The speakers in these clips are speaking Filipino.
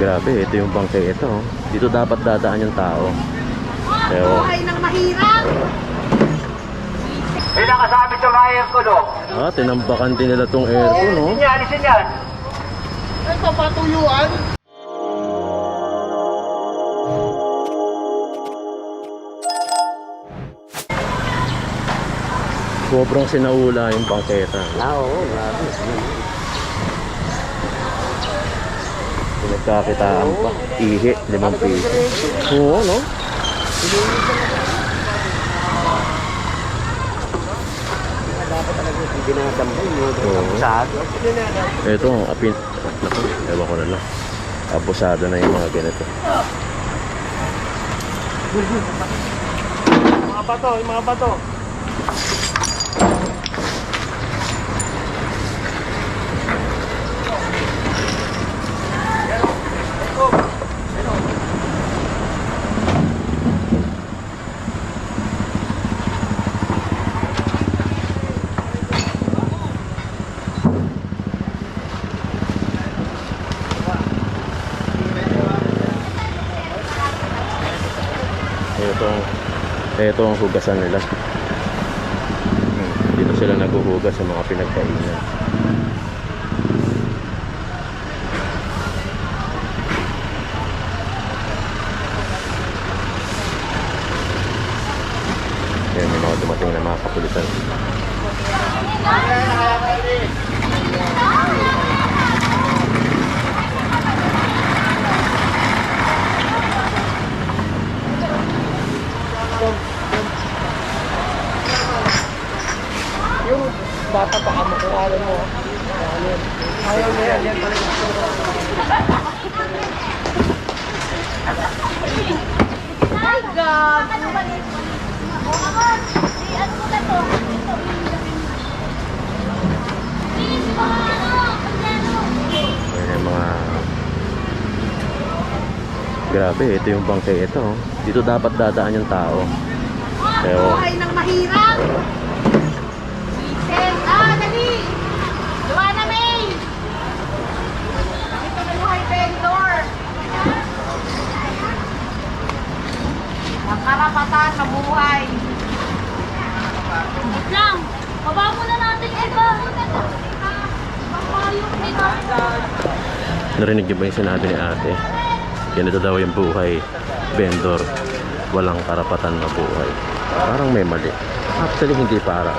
Grabe, ito yung bangkay ito. oh. Dito dapat dadaan yung tao. Pero, Buhay ng mahirap. May nakasabit sa wire ko, no? ah, tinambakan din nila tong aircon, no? Alisin yan, alisin yan. Ito patuyuan. Sobrang sinaula yung bangketa. Ah, oo, grabe. Pinagkakitaan pa. Ihi, limang piso. Oo, no? Dapat talaga hindi dinadambay mo. Oo. Ito, apin... Naku, ewan ko na lang. Abusado na yung mga ganito. Mga bato, yung mga bato. Ito, ito ang hugasan nila. Hmm, Dito sila naghuhugas sa mga pinagkainan. Yan, may mga dumating na mga kapulisan. Yung bata pa ka makuha mo. Ayaw na yan, yan talaga. Ay, God. Ano mo na to? Yan yung mga... Grabe, ito yung bangkay ito. oh. Dito dapat dadaan yung tao. Pero, Buhay ng mahirap. Item. Ah, dali. Luana May. Ito na buhay vendor. Ang karapatan sa buhay. Wait lang. Baba muna natin iba. Papayok nito. narinig niyo ba yung sinabi ni ate? Ganito daw yung buhay. Vendor. Walang karapatan na buhay. Parang may mali. Actually, hindi parang.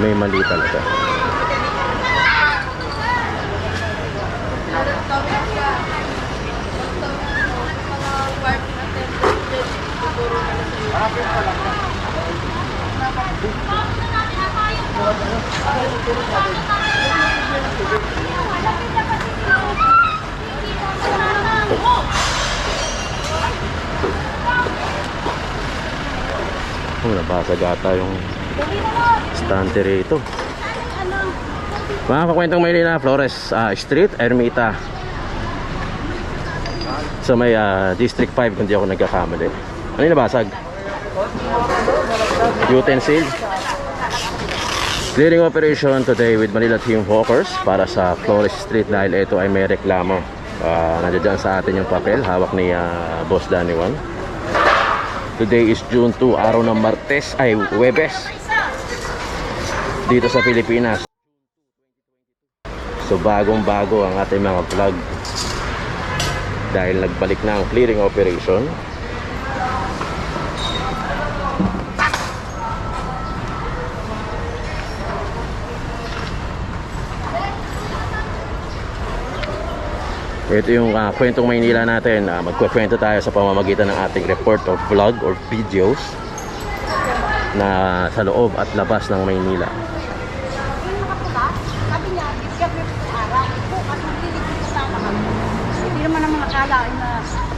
May mali talaga. Oh, nabasag ata yung stante rito. Mga kakwentong Maylina, Flores ah, Street, Ermita. Sa may ah, District 5 kung di ako nagkakamali. Ano yung nabasag? Utensil. Clearing operation today with Manila Team Hawkers para sa Flores Street dahil ito ay may reklamo. Uh, nandiyan sa atin yung papel, hawak ni ah, Boss Danny Juan. Today is June 2, araw ng Martes, ay Webes. Dito sa Pilipinas. So bagong bago ang ating mga vlog. Dahil nagbalik na ang clearing operation. Ito yung ah, kwentong Maynila natin. Uh, magkukwento tayo sa pamamagitan ng ating report or vlog or videos na sa loob at labas ng Maynila. Na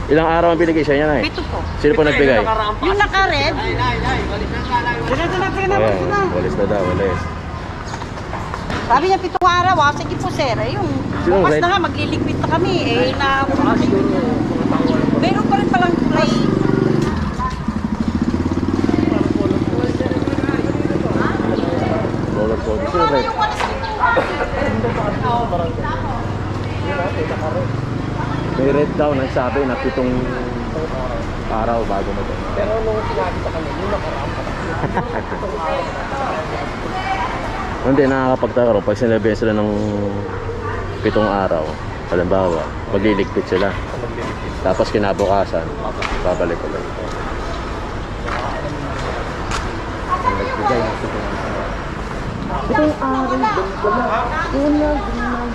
Ilang araw ang binigay sa inyo na Pito po. Sino po nagbigay? Yung naka-red, Ayan, walis na daw, walis. sabi niya pitong araw, ah, sige po sir. Eh, yung bukas na nga, magliligpit na kami. Eh, na, meron pa rin palang play. Roller red? May May red daw nagsabi na pitong araw bago mo Pero nung sinabi sa kanya, yung nakaraan pa Hindi, nakakapagtaka rin. Pag sinabihan sila ng pitong araw, halimbawa, magliligpit sila. Tapos kinabukasan, babalik ulit. Nagbigay ng pitong araw. Pitong araw, wala. Wala, wala,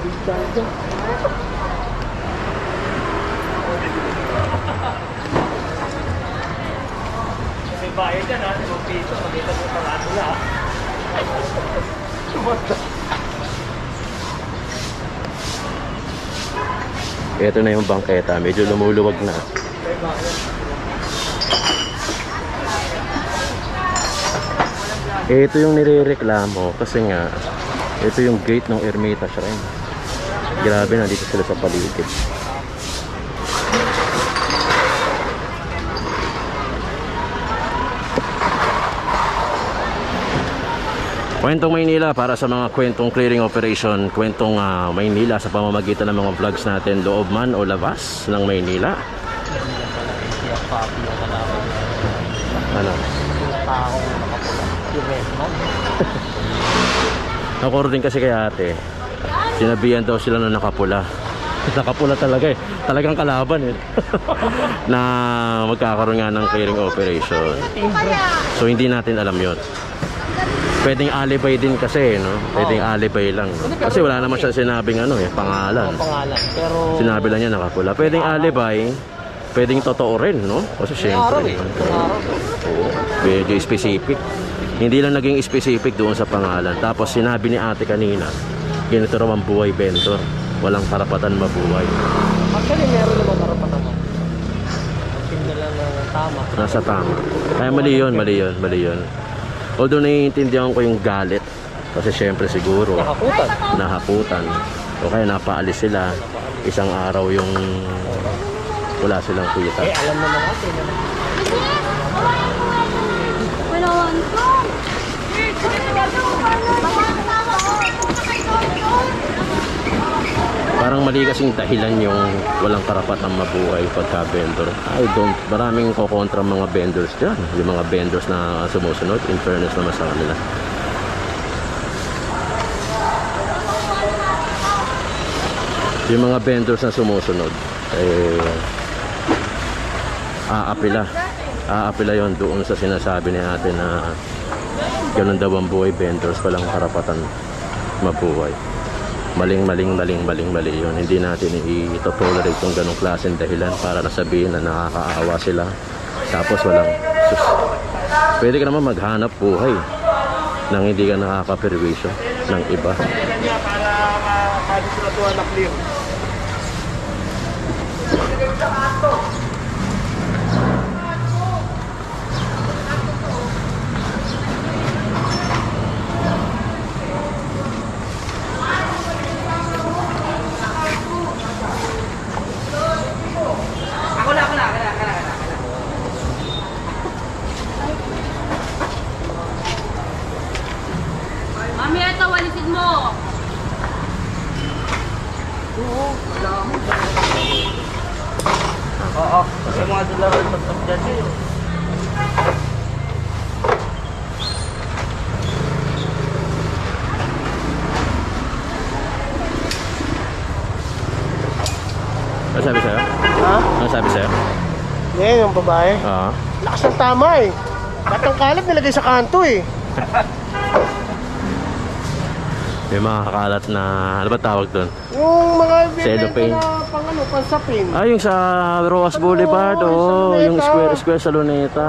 May bayad yan ha, 5 piso, makita mo parado na ha. Ito na yung bangketa, medyo lumuluwag na. Ito yung nirereklamo kasi nga ito yung gate ng Ermita Shrine. Grabe nandito sila sa paligid. Kwentong Maynila para sa mga kwentong clearing operation, kwentong ah, Maynila sa pamamagitan ng mga vlogs natin loob man o labas ng Maynila. Ano? According kasi kay ate, sinabihan daw sila na nakapula. Nakapula talaga eh. Talagang kalaban eh. na magkakaroon nga ng clearing operation. So hindi natin alam yon. Pwedeng alibay din kasi, no? Pwedeng alibay lang. No? Kasi wala naman siya sinabing ano eh, pangalan. Ang pangalan. Pero... Sinabi lang niya nakapula. Pwedeng alibay, pwedeng totoo rin, no? Kasi Yung araw syempre, eh. Yung araw. Oo, medyo specific. Hindi lang naging specific doon sa pangalan. Tapos sinabi ni ate kanina, ganito raw ang buhay vendor. Walang karapatan mabuhay. Actually, meron naman karapatan mo. Magtinda lang ng tama. Nasa tama. Kaya mali yun, mali yun, mali yun. Although naiintindihan ko yung galit, kasi syempre siguro, Nakakutan. nahakutan. O kaya napaalis sila. Isang araw yung wala silang Eh, kita. alam naman natin na Wala one ko. Parang mali kasing dahilan yung walang karapatang mabuhay pagka vendor. I don't, maraming kokontra mga vendors dyan. Yung mga vendors na sumusunod, in fairness naman sa kanila. Yung mga vendors na sumusunod, eh, aapila. Aapila yon doon sa sinasabi ni ate na ganun daw ang buhay vendors, walang karapatan mabuhay maling maling maling maling mali yun hindi natin i-tolerate yung ganong klaseng dahilan para nasabihin na nakakaawa sila tapos walang sus pwede ka naman maghanap buhay nang hindi ka nakakaperwisyo ng iba para makasiguraduhan na clear. Mami, ito, walisin mo. Oo. Kasi mga dollar ang matap dyan eh. ano sabi sa'yo? Ha? ano sabi sa'yo? Yan yung babae. Oo Lakas ng tama eh. Ba't ang kalat nilagay sa kanto eh? may mga kakalat na ano ba tawag doon? Yung mga Cellophane. na pang ano, pansapin. Ah, yung sa Roas Boulevard, Oo, oh, sa yung Luneta. Square Square sa Luneta.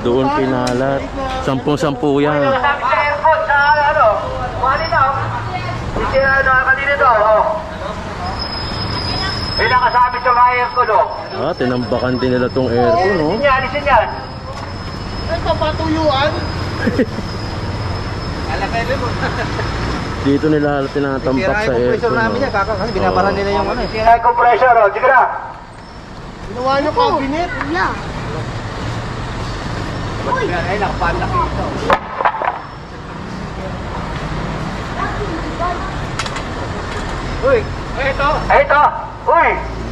Doon pinalat. Sampung-sampu yan. Sabi sa airport sa ano. Hindi na nakakalina to. Oh. May nakasabit sa mga aircon, oh. Ah, tinambakan din nila tong aircon, no? Alisin yan, alisin yan. Ito, patuyuan. Dito nila tinatampak sa aircon, no? kasi binabara nila yung ano eh. Sira yung compressor, oh. Sige na. Ginawa niyo cabinet. Yeah. Ay, nakapandak ito. Uy, ito. Ito. Uy,